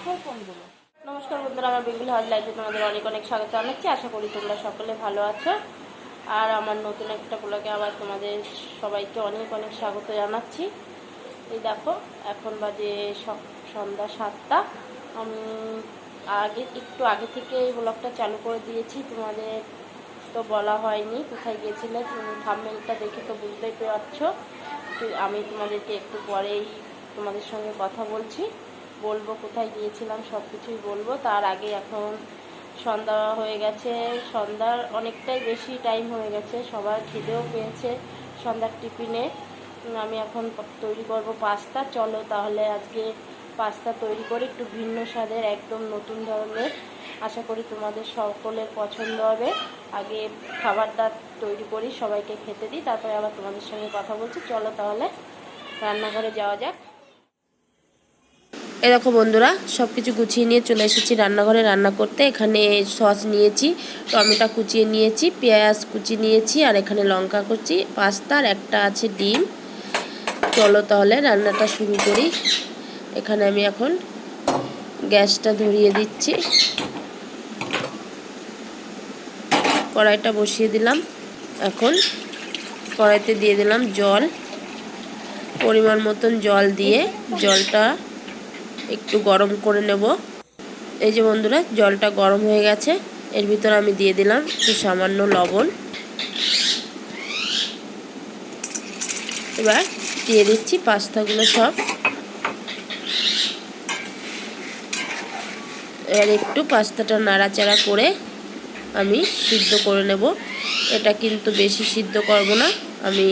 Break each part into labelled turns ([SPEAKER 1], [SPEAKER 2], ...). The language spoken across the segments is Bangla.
[SPEAKER 1] নমস্কার বন্ধুরা, আমার বেগুলি হাজ লাইফে তোমাদের অনেক অনেক স্বাগত জানাচ্ছি। আশা করি তোমরা সকলে ভালো আছো। আর আমার নতুন একটা ব্লগে আবার তোমাদের সবাইকে অনেক অনেক স্বাগত জানাচ্ছি। এই দেখো, এখন বাজে সন্ধ্যা সাতটা। আমি আগে, একটু আগে থেকে এই ব্লগটা চালু করে দিয়েছি। তোমাদের তো বলা হয়নি কোথায় গিয়েছিলে। তুমি থাম্বেলটা দেখে তো বুঝতেই পারছ। আমি তোমাদেরকে একটু পরেই তোমাদের সঙ্গে কথা বলছি। বলব কোথায় গিয়েছিলাম সব কিছুই বলব। তার আগে এখন সন্ধ্যা হয়ে গেছে। সন্ধ্যার অনেকটাই বেশি টাইম হয়ে গেছে, সবার খিদেও পেয়েছে সন্ধ্যার টিফিনে আমি এখন তৈরি করব পাস্তা। চলো তাহলে আজকে পাস্তা তৈরি করে একটু ভিন্ন স্বাদের, একদম নতুন ধরনের। আশা করি তোমাদের সকলের পছন্দ হবে। আগে খাবারটা তৈরি করি, সবাইকে খেতে দিই, তারপরে আবার তোমাদের সঙ্গে কথা বলছি। চলো তাহলে রান্নাঘরে যাওয়া যাক। এ দেখো বন্ধুরা সব কিছু গুছিয়ে নিয়ে চলে এসেছি রান্নাঘরে রান্না করতে। এখানে সস নিয়েছি, টমেটো কুচিয়ে নিয়েছি, পেঁয়াজ কুচি নিয়েছি, আর এখানে লঙ্কা কুচি, পাস্তা, আর একটা আছে ডিম। চলো তাহলে রান্নাটা শুরু করি। এখানে আমি এখন গ্যাসটা ধরিয়ে দিচ্ছি। কড়াইটা বসিয়ে দিলাম। এখন কড়াইতে দিয়ে দিলাম জল। পরিমাণ মতন জল দিয়ে জলটা একটু গরম করে নেব। এই যে বন্ধুরা, জলটা গরম হয়ে গেছে। এর ভিতরে আমি দিয়ে দিলাম একটু সামান্য লবণ। এবার দিয়ে দিচ্ছি পাস্তাগুলো সব। এবার একটু পাস্তাটা নাড়াচাড়া করে আমি সিদ্ধ করে নেব। এটা কিন্তু বেশি সিদ্ধ করব না। আমি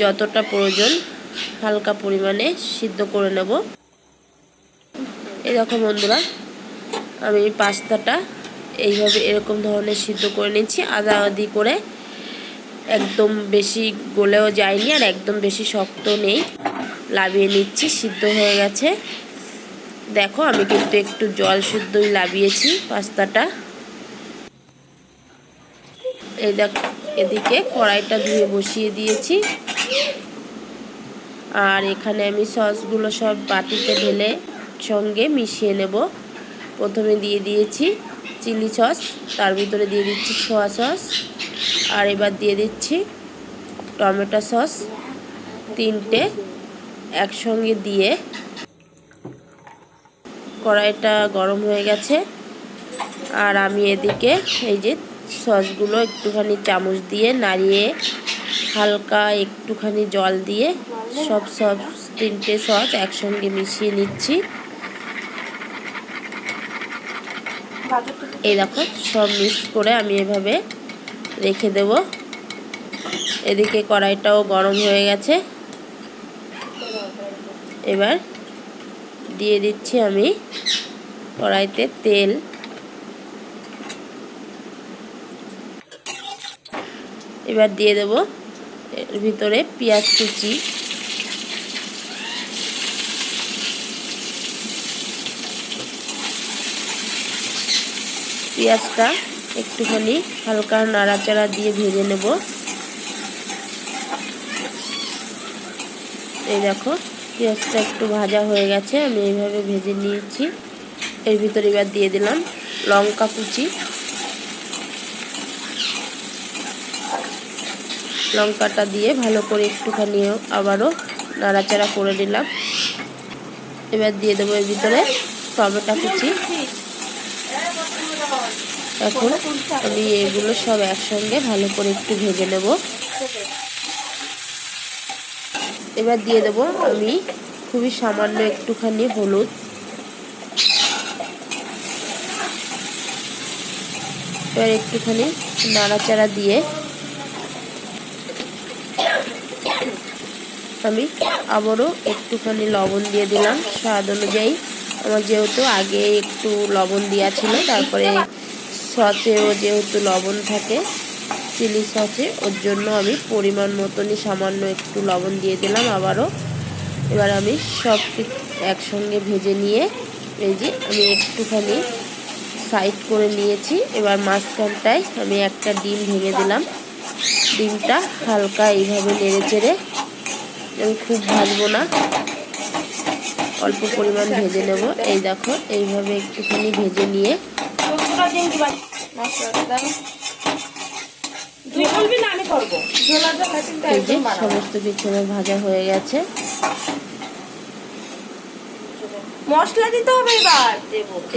[SPEAKER 1] যতটা প্রয়োজন হালকা পরিমাণে সিদ্ধ করে নেব। এই দেখো বন্ধুরা, আমি পাস্তাটা এইভাবে এরকম ধরনের সিদ্ধ করে নিচ্ছি আদা আদি করে একদম বেশি গলেও যায়নি আর একদম বেশি শক্ত নেই। লাভিয়ে নিচ্ছি, সিদ্ধ হয়ে গেছে। দেখো, আমি কিন্তু একটু জল শুদ্ধই লাভিয়েছি পাস্তাটা। এই দেখ, এদিকে কড়াইটা ধুয়ে বসিয়ে দিয়েছি। আর এখানে আমি সসগুলো সব বাটিতে ঢেলে সঙ্গে মিশিয়ে নেব। প্রথমে দিয়ে দিয়েছি চিলি সস, তার ভিতরে দিয়ে দিচ্ছি সোয়া সস, আর এবার দিয়ে দিচ্ছি টমেটো সস। তিনটে একসঙ্গে দিয়ে কড়াইটা গরম হয়ে গেছে। আর আমি এদিকে এই যে সসগুলো একটুখানি চামচ দিয়ে নাড়িয়ে হালকা একটুখানি জল দিয়ে সব সব তিনটে সস একসঙ্গে মিশিয়ে নিচ্ছি। এই দেখো, সব মিক্স করে আমি এভাবে রেখে দেব। এদিকে কড়াইটাও গরম হয়ে গেছে। এবার দিয়ে দিচ্ছি আমি কড়াইতে তেল। এবার দিয়ে দেব এর ভিতরে পেঁয়াজ কুচি। পেঁয়াজটা একটুখানি হালকা নাড়াচাড়া দিয়ে ভেজে নেব। এই দেখো, পেঁয়াজটা একটু ভাজা হয়ে গেছে, আমি এইভাবে ভেজে নিয়েছি। এর ভিতরে এবার দিয়ে দিলাম লঙ্কা কুচি। লঙ্কাটা দিয়ে ভালো করে একটুখানি আবারও নাড়াচাড়া করে দিলাম এবার দিয়ে দেবো এর ভিতরে টমেটো কুচি। এখন আমি এগুলো সব একসঙ্গে ভালো করে একটু ভেজে নেব। এবার দিয়ে দেবো আমি খুবই সামান্য একটুখানি হলুদ। এবার একটুখানি নাড়াচাড়া দিয়ে আমি আবারও একটুখানি লবণ দিয়ে দিলাম। স্বাদ অনুযায়ী। আমার যেহেতু আগে একটু লবণ দেওয়া ছিল, তারপরে সচেও যেহেতু লবণ থাকে,
[SPEAKER 2] চিলি সসে, ওর জন্য আমি পরিমাণ মতনই সামান্য একটু লবণ দিয়ে দিলাম আবারও। এবার আমি সব একসঙ্গে ভেজে নিয়ে, এই যে আমি একটুখানি সাইড করে নিয়েছি। এবার মাঝখানটায় আমি একটা ডিম ভেঙে দিলাম। ডিমটা হালকা এইভাবে নেড়ে চেড়ে আমি খুব ভাজবো না। অল্প পরিমাণ ভেজে নেব। এই দেখো, এইভাবে একটুখানি ভেজে নিয়ে সমস্ত কিছু ভাজা হয়ে গেছে
[SPEAKER 3] মশলা দিতে হবে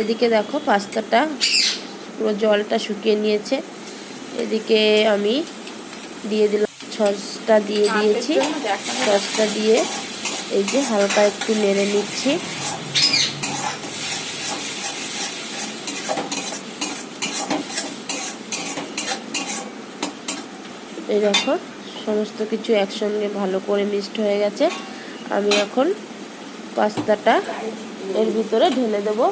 [SPEAKER 2] এদিকে দেখো পাস্তাটা, পুরো জলটা শুকিয়ে নিয়েছে। এদিকে আমি দিয়ে দিলাম সসটা দিয়ে দিয়েছি। সসটা দিয়ে এই যে হালকা একটু নেড়ে নিচ্ছি। এই দেখো, সমস্ত কিছু একসঙ্গে ভালো করে মিক্সড হয়ে গেছে। আমি এখন পাস্তাটা এর ভিতরে ঢেলে দেবো।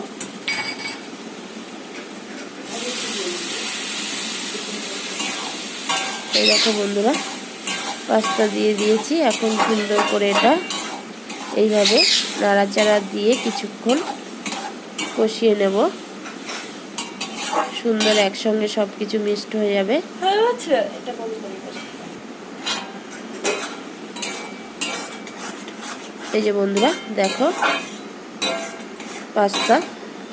[SPEAKER 2] এই দেখো বন্ধুরা, পাস্তা দিয়ে দিয়েছি। এখন সুন্দর করে এটা এইভাবে নাড়াচাড়া দিয়ে কিছুক্ষণ কষিয়ে নেব। সুন্দর একসঙ্গে সব কিছু মিক্সড হয়ে যাবে
[SPEAKER 3] হয়ে গেছে এটা বন্ধ করে দিবো।
[SPEAKER 2] এই যে বন্ধুরা, দেখো, পাস্তা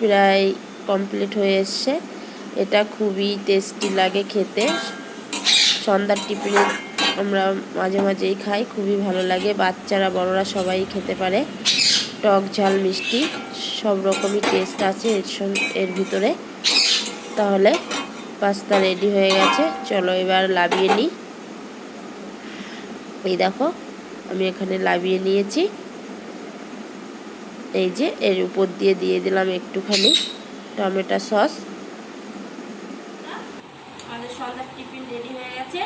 [SPEAKER 2] প্রায় কমপ্লিট হয়ে এসছে। এটা খুবই টেস্টি লাগে খেতে। সন্ধ্যার টিফিনে আমরা মাঝে মাঝেই খাই, খুবই ভালো লাগে। বাচ্চারা, বড়রা সবাই খেতে পারে। টক ঝাল, মিষ্টি, সব রকমই টেস্ট আছে এর এর ভিতরে। তাহলে পাস্তা রেডি হয়ে গেছে। চলো এবার লাভিয়ে নিই। এই দেখো, আমি এখানে লাভিয়ে নিয়েছি। এই যে, এর উপর দিয়ে দিয়ে দিলাম একটুখানি টমেটো সস। আমাদের সন্ধ্যার টিফিন রেডি হয়ে গেছে।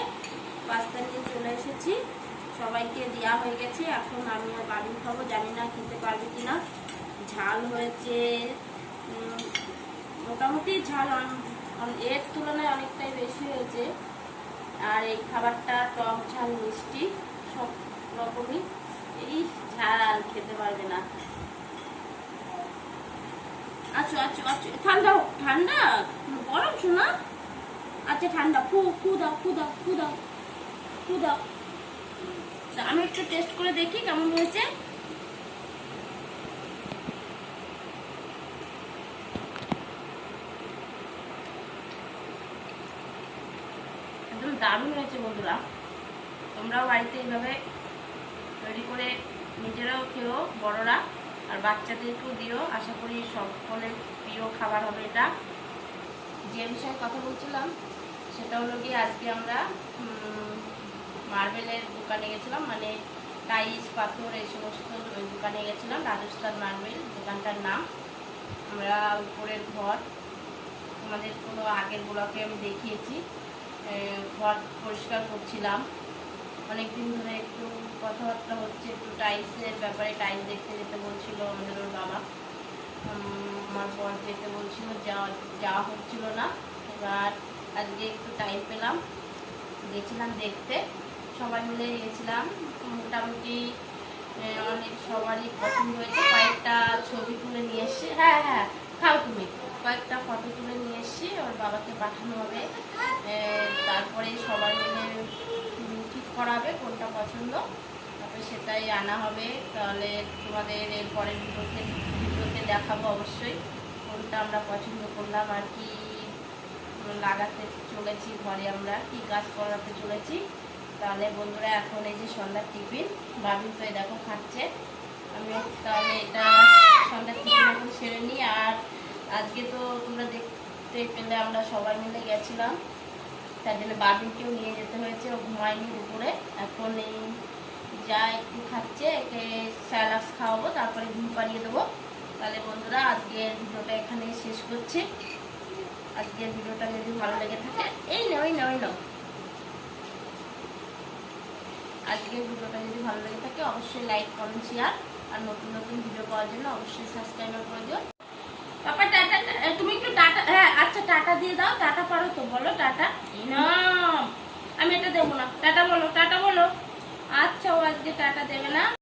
[SPEAKER 2] পাস্তা নিয়ে চলে এসেছি। সবাইকে দেওয়া হয়ে গেছে। এখন আমি আর বাড়ি খাব, জানি না খেতে পারবে কিনা। ঝাল হয়েছে মোটামুটি ঝাল এর তুলনায় অনেকটাই বেশি হয়েছে। আর এই খাবারটা টক ঝাল, মিষ্টি, সব রকমই। এই ঝাল খেতে পারবে না। আচ্ছা আচ্ছা আচ্ছা। ঠান্ডা আমি একটু টেস্ট করে দেখি কেমন হয়েছে। একদম দারুণ হয়েছে বন্ধুরা। তোমরাও বাড়িতে এইভাবে তৈরি করে নিজেরাও খেও, বড়রা। আর বাচ্চাদেরকেও দিও। আশা করি সকলের প্রিয় খাবার হবে এটা। যে বিষয়ে কথা বলছিলাম, সেটা হলো গিয়ে আজকে আমরা মার্বেলের দোকানে গেছিলাম মানে টাইস পাথর এই সমস্ত দোকানে গেছিলাম, রাজস্থান মার্বেল দোকানটার নাম। আমরা উপরের ঘর, তোমাদের কোনো আগের ব্লকে আমি দেখিয়েছি ঘর পরিষ্কার করছিলাম। অনেকদিন ধরে একটু কথাবার্তা হচ্ছে, একটু টাইলসের ব্যাপারে টাইলস দেখতে যেতে বলছিল আমাদের ওর বাবা। আমার বর যেতে বলছিল, যাওয়া যাওয়া হচ্ছিল না। এবার আজকে একটু টাইম পেলাম। গেছিলাম দেখতে। সবাই মিলে গেছিলাম। মোটামুটি অনেক সবারই পছন্দ হয়েছে। কয়েকটা ছবি তুলে নিয়ে এসছি হ্যাঁ হ্যাঁ খাও তুমি। কয়েকটা ফটো তুলে নিয়ে এসছি ওর বাবাকে পাঠানো হবে। তারপরে সবাই মিলে উম, ঠিক করা হবে কোনটা পছন্দ? তারপরে সেটাই আনা হবে। তাহলে তোমাদের এর পরের ভিডিওতে ভিডিওতে দেখাবো অবশ্যই কোনটা আমরা পছন্দ করলাম আর কি লাগাতে চলেছি ঘরে আমরা কি কাজ করাতে চলেছি। তাহলে বন্ধুরা এখন এই যে সন্ধ্যার টিফিন বাবিন তো দেখো খাচ্ছে। আমি তাহলে এটা সন্ধ্যার টিফিন এখন সেরে নিই। আর আজকে তো তোমরা দেখতে পেলে আমরা সবাই মিলে গেছিলাম। তার জন্য বাবিনকেও নিয়ে যেতে হয়েছে, ও ঘুমায়নি দুপুরে। এখন এই যা একটু খাচ্ছে, একে স্যালাক্স খাওয়াবো, তারপরে ঘুম পাড়িয়ে দেবো। তাহলে বন্ধুরা, আজকের ভিডিওটা এখানে শেষ করছি। আজকের ভিডিওটা যদি ভালো লেগে থাকে, এই নাও ওই নাও, এই নাও। আজকের ভিডিওটা যদি ভালো লেগে থাকে, অবশ্যই লাইক কমেন্ট শেয়ার আর নতুন নতুন ভিডিও পাওয়ার জন্য অবশ্যই সাবস্ক্রাইব করে দিও। টাটা দিয়ে দাও, টাটা পারো তো, বলো টাটা। আমি এটা দেবো না। টাটা বলো টাটা বলো। আচ্ছা ও আজকে টাটা দেবে না।